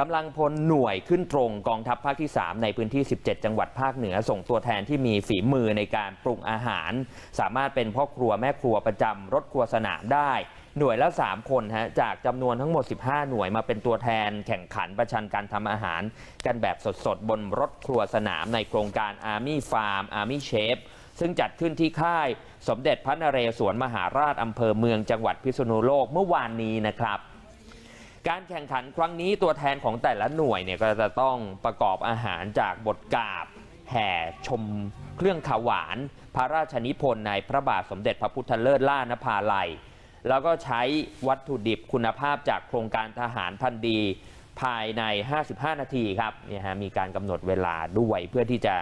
กำลังพลหน่วยขึ้นตรงกองทัพภาคที่ 3 ในพื้นที่ 17 จังหวัดภาคเหนือ ส่งตัวแทนที่มีฝีมือในการปรุงอาหาร สามารถเป็นพ่อครัวแม่ครัวประจำรถครัวสนามได้ หน่วยละ 3 คนฮะจากจำนวนทั้งหมด 15 หน่วยมาเป็นตัวแทนแข่งขันประชันการทำอาหาร กันแบบสดๆ บนรถครัวสนามในโครงการ Army Farm Army Chef ซึ่งจัดขึ้นที่ค่ายสมเด็จพระนเรศวรมหาราชอำเภอเมืองจังหวัดพิษณุโลกเมื่อวานนี้นะครับ การแข่งขันครั้งนี้ตัวแทนของแต่ละหน่วยเนี่ยก็จะต้องประกอบอาหารจากบทกาบแห่ชมเครื่องขาวหวาน พระราชนิพนธ์ในพระบาทสมเด็จพระพุทธเลิศล่านภาลัย แล้วก็ใช้วัตถุดิบคุณภาพจากโครงการทหารพันดีภายใน 55 นาทีครับเนี่ยฮะมีการกำหนดเวลาด้วยเพื่อที่จะ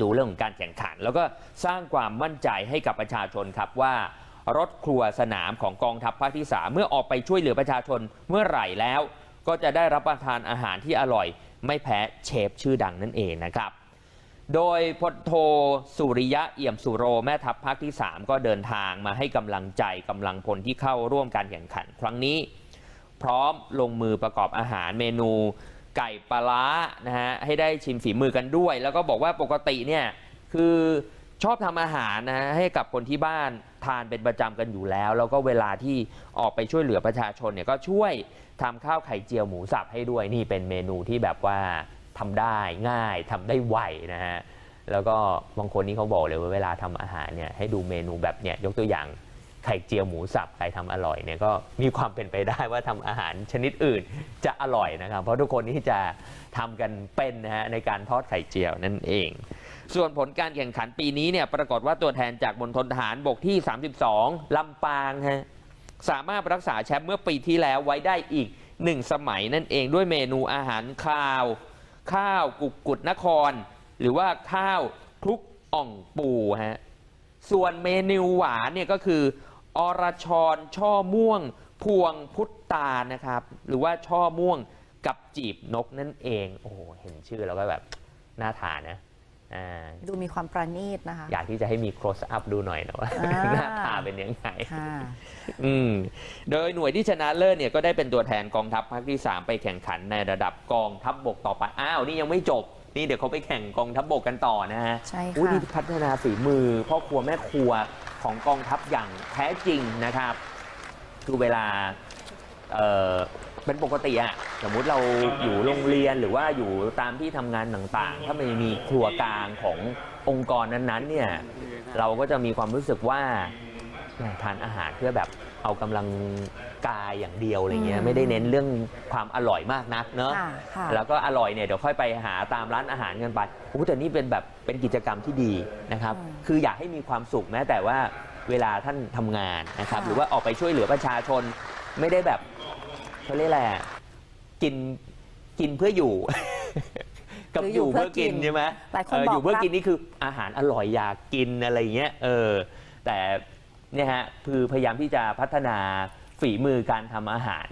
ดูเรื่องของการแข่งขัน แล้วก็สร้างความมั่นใจให้กับประชาชนครับว่า รถครัวสนามของกองทัพภาคที่3เมื่อออกไปช่วยเหลือประชาชนเมื่อไหร่แล้ว ก็จะได้รับประทานอาหารที่อร่อย ไม่แพ้เชฟชื่อดังนั่นเองนะครับ โดยพลโทสุริยะเอี่ยมสุโรแม่ทัพภาคที่ 3 ก็เดินทางมาให้กำลังใจกำลังพลที่เข้าร่วมการแข่งขัน ครั้งนี้ พร้อมลงมือประกอบอาหารเมนูไก่ปลาร้านะฮะให้ได้ชิมฝีมือกันด้วย แล้วก็บอกว่าปกติเนี่ยคือ ชอบทำอาหารนะฮะให้กับคนที่บ้านทานเป็นประจำกันอยู่แล้ว แล้วก็เวลาที่ออกไปช่วยเหลือประชาชนเนี่ยก็ช่วยทำข้าวไข่เจียวหมูสับให้ด้วยนี่เป็นเมนูที่แบบว่าทำได้ง่ายทำได้ไวนะฮะแล้วก็บางคนนี่เขาบอกเลยว่าเวลาทำอาหารเนี่ยให้ดูเมนูแบบเนี่ยยกตัวอย่างไข่เจียวหมูสับใครทำอร่อยเนี่ยก็มีความเป็นไปได้ว่าทำอาหารชนิดอื่นจะอร่อยนะครับ เพราะทุกคนนี่จะทำกันเป็นนะฮะในการทอดไข่เจียวนั่นเอง ส่วนผลการแข่งขันปีนี้เนี่ยปรากฏว่าตัวแทนจากมณฑลทหารบกที่ 32 ลำปางฮะสามารถรักษาแชมป์เมื่อปีที่แล้วไว้ได้อีกหนึ่งสมัยนั่นเองด้วยเมนูอาหารข้าว ข้าวกุกกุดนคร หรือว่าข้าวคลุกอ่องปูฮะส่วนเมนูหวานเนี่ยก็คืออรชรช่อม่วง พวงพุทตานะครับ หรือว่าช่อม่วงกับจีบนกนั่นเอง โอ้เห็นชื่อแล้วก็แบบน่าทานนะ ดูมีความประณีตนะคะ อยากที่จะให้มี close up ดูหน่อยนะว่าอ่าหน้าตาเป็นยังไงค่ะอืมโดยหน่วยที่ชนะเลิศเนี่ยก็ได้เป็นตัวแทนกองทัพภาคที่ 3 ไปแข่งขันในระดับกองทัพบบกต่อไป อ้าว นี่ยังไม่จบ นี่เดี๋ยวเขาไปแข่งกองทัพบบกกันต่อนะฮะใช่ค่ะอุ๊ยนี่พัฒนาฝีมือพ่อครัวแม่ครัวของกองทัพอย่างแท้จริงนะครับ คือเวลา เอ่อเป็นปกติอะสมมุติเราอยู่โรงเรียนหรือว่าอยู่ตามที่ทำงานต่างๆ ถ้ามันมีครัวกลางขององค์กรนั้นๆเนี่ยเราก็จะมีความรู้สึกว่าแหม่ทานอาหารเพื่อแบบเอากำลังกายอย่างเดียวอะไรเงี้ยอืมไม่ได้เน้นเรื่องความอร่อยมากนักเนอะค่ะค่ะ แล้วก็อร่อยเนี่ยเดี๋ยวค่อยไปหาตามร้านอาหารกันไปโอ้แต่นี่เป็นแบบเป็นกิจกรรมที่ดีนะครับอืมคืออยากให้มีความสุขแม้แต่ว่าเวลาท่านทำงานนะครับ ค่ะ หรือว่าออกไปช่วยเหลือประชาชนไม่ได้แบบ เขาเรียกอะไรอะกินกินเพื่ออยู่ กับหรือออยู่ยู่เพื่เพื่ออกินกินใช่ไหมหลายคนเออบอกอยู่เพื่อรักกินนี่คืออาหารอร่อยอยากกินอะไรเงี้ยเออแต่เนี่ยฮะคือพยายามที่จะพัฒนาฝีมือการทำอาหาร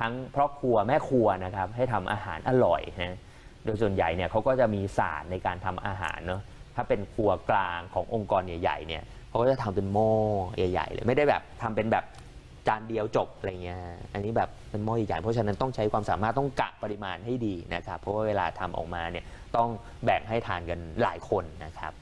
ทั้งครอบครัวแม่ครัวนะครับ ให้ทำอาหารอร่อยนะโดยส่วนใหญ่เนี่ยเขาก็จะมีศาสตร์ในการทำอาหารเนาะถ้าเป็นครัวกลางขององค์กรใหญ่ๆเนี่ยเขาก็จะทำเป็นหม้อใหญ่ๆเลยไม่ได้แบบทำเป็นแบบ จานเดียวจบอะไรเงี้ย อันนี้แบบเป็นหม้อใหญ่ๆเพราะฉะนั้นต้องใช้ความสามารถต้องกะปริมาณให้ดีนะครับ เพราะว่าเวลาทำออกมาเนี่ยต้องแบ่งให้ทานกันหลายคนนะครับ